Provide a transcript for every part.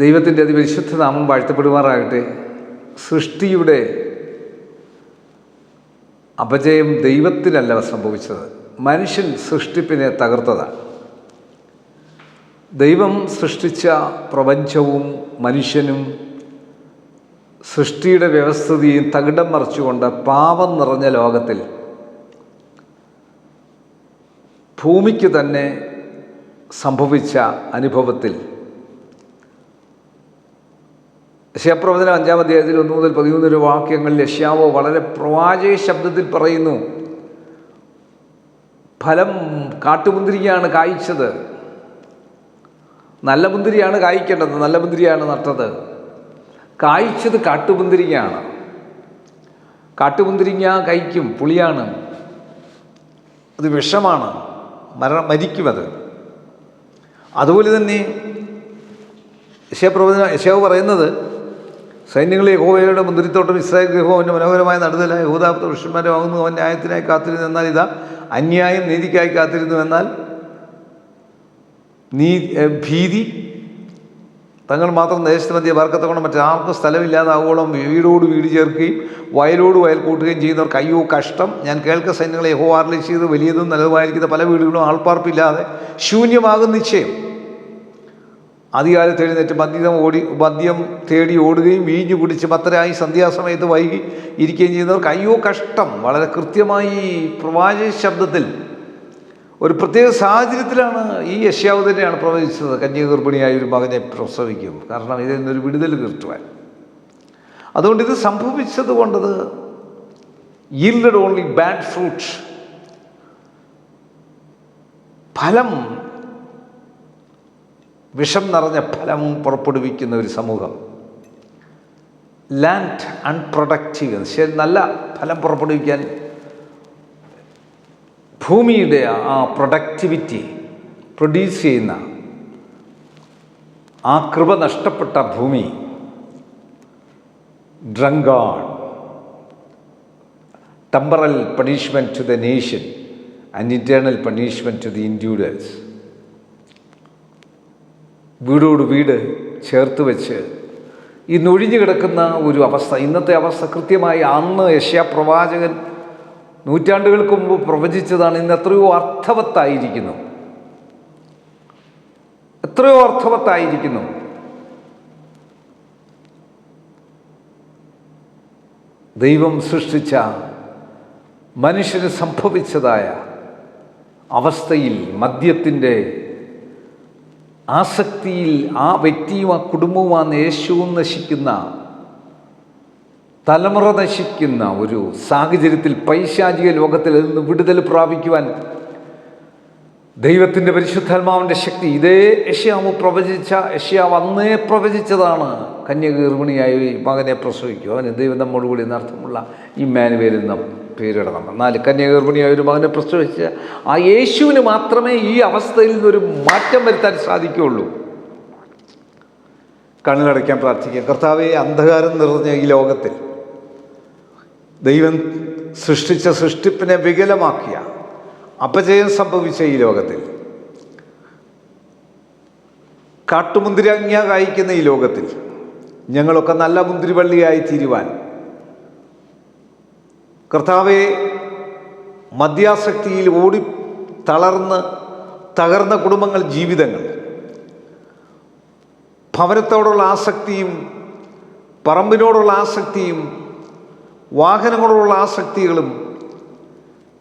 ദൈവത്തിന്റെ അതിപരിശുദ്ധ നാമം വാഴ്ത്തപ്പെടുമാറാകട്ടെ. സൃഷ്ടിയുടെ അപജയം ദൈവത്തിനല്ല സംഭവിച്ചത്. മനുഷ്യൻ സൃഷ്ടിപ്പിനെ തകർത്തതാണ്. ദൈവം സൃഷ്ടിച്ച പ്രപഞ്ചവും മനുഷ്യനും സൃഷ്ടിയുടെ വ്യവസ്ഥിതിയും തകിടം മറിച്ചുകൊണ്ട് പാപം നിറഞ്ഞ ലോകത്തിൽ ഭൂമിക്ക് തന്നെ സംഭവിച്ച അനുഭവത്തിൽ യശയപ്രവചനം അഞ്ചാം അധ്യായത്തിൽ ഒന്ന് മുതൽ പതിമൂന്ന് വാക്യങ്ങളിൽ യശ്യാവോ വളരെ പ്രവാചക ശബ്ദത്തിൽ പറയുന്നു ഫലം കാട്ടുമുന്തിരിയാണ് കായ്ച്ചത്. നല്ല മുന്തിരിയാണ് കായ്ക്കേണ്ടത്. നല്ല മുന്തിരിയാണ് നട്ടത്. കായ്ച്ചത് കാട്ടുമുന്തിരിങ്ങയാണ് കാട്ടുമുന്തിരിങ്ങ കഴിക്കും പുളിയാണ്. അത് വിഷമാണ്. മര മരിക്കുമത് അതുപോലെ തന്നെ യശയപ്രവചന യശാവ് പറയുന്നത് സൈന്യങ്ങളെ യഹോവയുടെ മുന്തിരിത്തോട്ടം ഇസ്രായേൽ ഗൃഹവും അവന്റെ മനോഹരമായ നടുതലായ യഹൂദാപുത്ര പുരുഷന്മാരുമാകുന്നു അവൻ ന്യായത്തിനായി കാത്തിരുന്നു. എന്നാൽ ഇതാ അന്യായം നീതിക്കായി കാത്തിരുന്നു. എന്നാൽ നീ ഭീതി തങ്ങൾ മാത്രം ദേശത്ത് മധ്യ വർക്കത്തോളം മറ്റാർക്കും സ്ഥലമില്ലാതാവോളം വീടോട് വീട് ചേർക്കുകയും വയലോട് വയൽ കൂട്ടുകയും ചെയ്യുന്നവർക്ക് അയ്യോ കഷ്ടം. ഞാൻ കേൾക്ക സൈന്യങ്ങളെ യഹോ ആർലിച്ച് ചെയ്ത് വലിയതും നല്ലതുമായിരിക്കുന്ന പല വീടുകളും ആൾപ്പാർപ്പില്ലാതെ ശൂന്യമാകും നിശ്ചയം. അധികാരത്ത് എഴുന്നേറ്റ് മദ്യം ഓടി മദ്യം തേടി ഓടുകയും വീഞ്ഞു കുടിച്ച് പത്രയായി സന്ധ്യാസമയത്ത് വൈകി ഇരിക്കുകയും ചെയ്യുന്നവർക്ക് അയ്യോ കഷ്ടം. വളരെ കൃത്യമായി പ്രവാചക ശബ്ദത്തിൽ ഒരു പ്രത്യേക സാഹചര്യത്തിലാണ് ഈ യശ്യാവ് തന്നെയാണ് പ്രവചിച്ചത്. കന്യാഗർഭിണിയായ ഒരു മകനെ പ്രസവിക്കും. കാരണം ഇതിൽ നിന്നൊരു വിടുതൽ കിട്ടുവാൻ അതുകൊണ്ട് ഇത് സംഭവിച്ചത് കൊണ്ടത് ഈൽഡ് ഓൺലി ബാഡ് ഫ്രൂട്ട് ഫലം വിഷം നിറഞ്ഞ ഫലവും പുറപ്പെടുവിക്കുന്ന ഒരു സമൂഹം. ലാൻഡ് അൺപ്രൊഡക്റ്റീവ് ശരി നല്ല ഫലം പുറപ്പെടുവിക്കാൻ ഭൂമിയുടെ ആ പ്രൊഡക്റ്റിവിറ്റി പ്രൊഡ്യൂസ് ചെയ്യുന്ന ആ കൃപ നഷ്ടപ്പെട്ട ഭൂമി drunkard temporal punishment to the nation and internal punishment to the individuals വീടോട് വീട് ചേർത്ത് വെച്ച് ഇന്നൊഴിഞ്ഞു നൊഴിഞ്ഞു കിടക്കുന്ന ഒരു അവസ്ഥ ഇന്നത്തെ അവസ്ഥ കൃത്യമായി അന്ന് യശ്യാപ്രവാചകൻ നൂറ്റാണ്ടുകൾക്ക് മുമ്പ് പ്രവചിച്ചതാണ് ഇന്ന് എത്രയോ അർത്ഥവത്തായിരിക്കുന്നു. എത്രയോ അർത്ഥവത്തായിരിക്കുന്നു. ദൈവം സൃഷ്ടിച്ച മനുഷ്യന് സംഭവിച്ചതായ അവസ്ഥയിൽ മദ്യത്തിന്റെ ആസക്തിയിൽ ആ വ്യക്തിയും ആ കുടുംബവും ആ യേശുവും നശിക്കുന്ന തലമുറ നശിക്കുന്ന ഒരു സാഹചര്യത്തിൽ പൈശാചിക ലോകത്തിൽ നിന്ന് വിടുതൽ പ്രാപിക്കുവാൻ ദൈവത്തിന്റെ പരിശുദ്ധാത്മാവിന്റെ ശക്തി. ഇതേ യഷ്യാവ് പ്രവചിച്ച യഷ്യാവ് അന്നേ പ്രവചിച്ചതാണ് കന്യകീർമിണിയായി മകനെ പ്രസവിക്കും അവന് ദൈവം നമ്മോടുകൂടി എന്നർത്ഥമുള്ള ഈ മാനുവേൽ എന്ന പേരിടണം. എന്നാൽ കന്യഗർഭിണിയായ ഒരു മകനെ പ്രസവിച്ച ആ യേശുവിന് മാത്രമേ ഈ അവസ്ഥയിൽ നിന്നൊരു മാറ്റം വരുത്താൻ സാധിക്കുകയുള്ളൂ. കണ്ണിലടയ്ക്കാൻ പ്രാർത്ഥിക്കുക. കർത്താവെ അന്ധകാരം നിറഞ്ഞ ഈ ലോകത്തിൽ ദൈവം സൃഷ്ടിച്ച സൃഷ്ടിപ്പിനെ വികലമാക്കിയ അപജയം സംഭവിച്ച ഈ ലോകത്തിൽ കാട്ടുമുന്തിരി കാട്ടുമുന്തിരങ്ങ കായ്ക്കുന്ന ഈ ലോകത്തിൽ ഞങ്ങളൊക്കെ നല്ല മുന്തിരിവള്ളിയായി തീരുവാൻ കർത്താവെ മദ്യാസക്തിയിൽ ഓടി തളർന്ന് തകർന്ന കുടുംബങ്ങൾ ജീവിതങ്ങൾ. ഭവനത്തോടുള്ള ആസക്തിയും പറമ്പിനോടുള്ള ആസക്തിയും വാഹനങ്ങളോടുള്ള ആസക്തികളും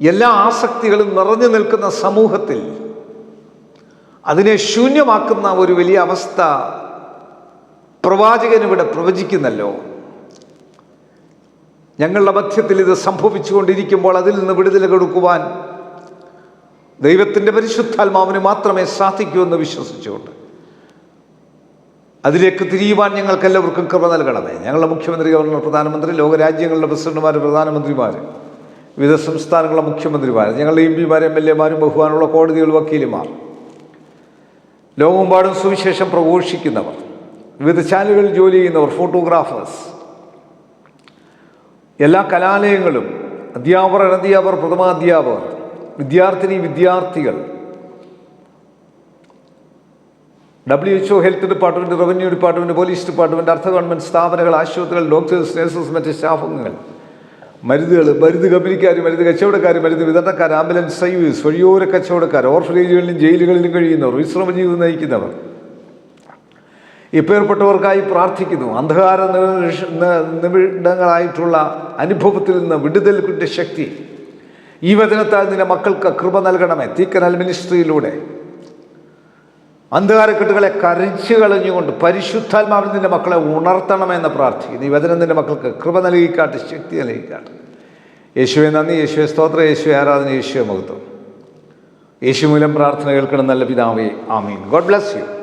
എല്ലാ ആസക്തികളും നിറഞ്ഞു നിൽക്കുന്ന സമൂഹത്തിൽ അതിനെ ശൂന്യമാക്കുന്ന ഒരു വലിയ അവസ്ഥ പ്രവാചകനിവിടെ പ്രവചിക്കുന്നല്ലോ. ഞങ്ങളുടെ മധ്യത്തിൽ ഇത് സംഭവിച്ചുകൊണ്ടിരിക്കുമ്പോൾ അതിൽ നിന്ന് വിടുതൽ കൊടുക്കുവാൻ ദൈവത്തിന്റെ പരിശുദ്ധാത്മാവിന് മാത്രമേ സാധിക്കൂ എന്ന് വിശ്വസിച്ചുകൊണ്ട് അതിലേക്ക് തിരിയുവാൻ ഞങ്ങൾക്ക് എല്ലാവർക്കും കൃപ നൽകണമേ. ഞങ്ങളുടെ മുഖ്യമന്ത്രി ഗവർണർ പ്രധാനമന്ത്രി ലോകരാജ്യങ്ങളുടെ പ്രസിഡന്റുമാർ പ്രധാനമന്ത്രിമാർ വിവിധ സംസ്ഥാനങ്ങളുടെ മുഖ്യമന്ത്രിമാർ ഞങ്ങളുടെ എം പിമാർ എം എൽ എമാരും ബഹുമാനുള്ള കോടതികൾ വക്കീലുമാർ ലോകമെമ്പാടും സുവിശേഷം പ്രഘോഷിക്കുന്നവർ വിവിധ ചാനലുകളിൽ ജോലി ചെയ്യുന്നവർ ഫോട്ടോഗ്രാഫേഴ്സ് എല്ലാ കലാലയങ്ങളും അധ്യാപകർ അനധ്യാപകർ പ്രഥമാധ്യാപകർ വിദ്യാർത്ഥിനി വിദ്യാർത്ഥികൾ W H O health department revenue department police department അർദ്ധ ഗവൺമെന്റ് സ്ഥാപനങ്ങൾ ആശുപത്രികൾ ഡോക്ടേഴ്സ് നഴ്സസ് മറ്റ് സ്റ്റാഫംഗങ്ങൾ മരുന്നുകൾ മരുന്ന് കമ്പനിക്കാർ മരുന്ന് കച്ചവടക്കാർ മരുന്ന് വിതരണക്കാർ ആംബുലൻസ് സർവീസ് വഴിയോര കച്ചവടക്കാർ ഓർഫനേജുകളിലും ജയിലുകളിലും കഴിയുന്നവർ വിശ്രമ ജീവിതം നയിക്കുന്നവർ ഇപ്പേർപ്പെട്ടവർക്കായി പ്രാർത്ഥിക്കുന്നു. അന്ധകാര നിമിഷ- നിമിഷങ്ങളായിട്ടുള്ള അനുഭവത്തിൽ നിന്ന് വിടുതലിന്റെ ശക്തി. ഈ വചനത്താൽ നിന്റെ മക്കൾക്ക് കൃപ നൽകണമേ. തീക്കനൽ മിനിസ്ട്രിയിലൂടെ. അന്ധകാരക്കെട്ടുകളെ കരിച്ചു കളഞ്ഞുകൊണ്ട് പരിശുദ്ധാത്മാവിൽ നിന്റെ മക്കളെ ഉണർത്തണമെന്ന് പ്രാർത്ഥിക്കുന്നു ഈ വചനം നിന്റെ മക്കൾക്ക് കൃപ നൽകിക്കാട്ട് ശക്തി നൽകിക്കാട്ട്. യേശുവെ നന്ദി. യേശുവെ സ്തോത്ര. യേശുവെ ആരാധന. യേശുവെ മഹത്വം. യേശു മൂലം പ്രാർത്ഥന കേൾക്കണം നല്ല പിതാവേ. ആമീൻ. God bless you.